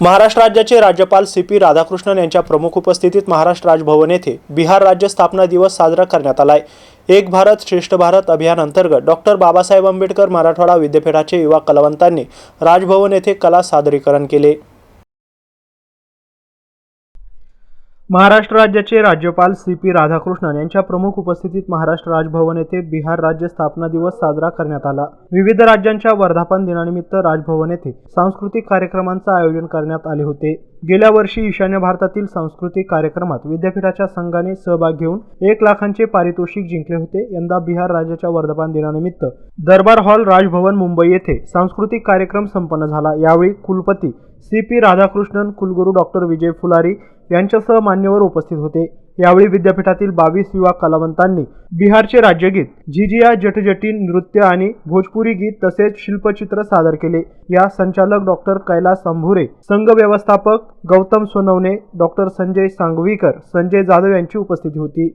महाराष्ट्र राज्याचे राज्यपाल C P Radhakrishnan यांच्या प्रमुख उपस्थितीत महाराष्ट्र राजभवन येथे बिहार राज्य स्थापना दिवस साजरा करण्यात आलाय. एक भारत श्रेष्ठ भारत अभियान अंतर्गत डॉक्टर बाबासाहेब आंबेडकर मराठवाडा विद्यापीठाचे युवा कलावंतांनी राजभवन येथे कला सादरीकरण केले. महाराष्ट्र राज्याचे राज्यपाल सी पी राधाकृष्णन यांच्या प्रमुख उपस्थितीत महाराष्ट्र राजभवन येथे बिहार राज्य स्थापना दिवस साजरा करण्यात आला. विविध राज्यांच्या वर्धापन दिनानिमित्त राजभवन येथे सांस्कृतिक कार्यक्रमांचं आयोजन करण्यात आले होते. गेल्या वर्षी ईशान्य भारतातील सांस्कृतिक कार्यक्रमात विद्यापीठाच्या संघाने सहभाग घेऊन एक लाखांचे पारितोषिक जिंकले होते. यंदा बिहार राज्याच्या वर्धापन दिनानिमित्त दरबार हॉल राजभवन मुंबई येथे सांस्कृतिक कार्यक्रम संपन्न झाला. यावेळी कुलपती सी पी राधाकृष्णन कुलगुरू डॉक्टर विजय फुलारी यांच्यासह मान्यवर उपस्थित होते. यावेळी विद्यापीठातील बावीस युवा कलावंतांनी बिहारचे राज्यगीत झिजिया जटजटी नृत्य आणि भोजपुरी गीत तसेच शिल्पचित्र सादर केले. या संचालक डॉक्टर कैलास अंभुरे संघ व्यवस्थापक गौतम सोनवणे डॉक्टर संजय सांगवीकर संजय जाधव यांची उपस्थिती होती.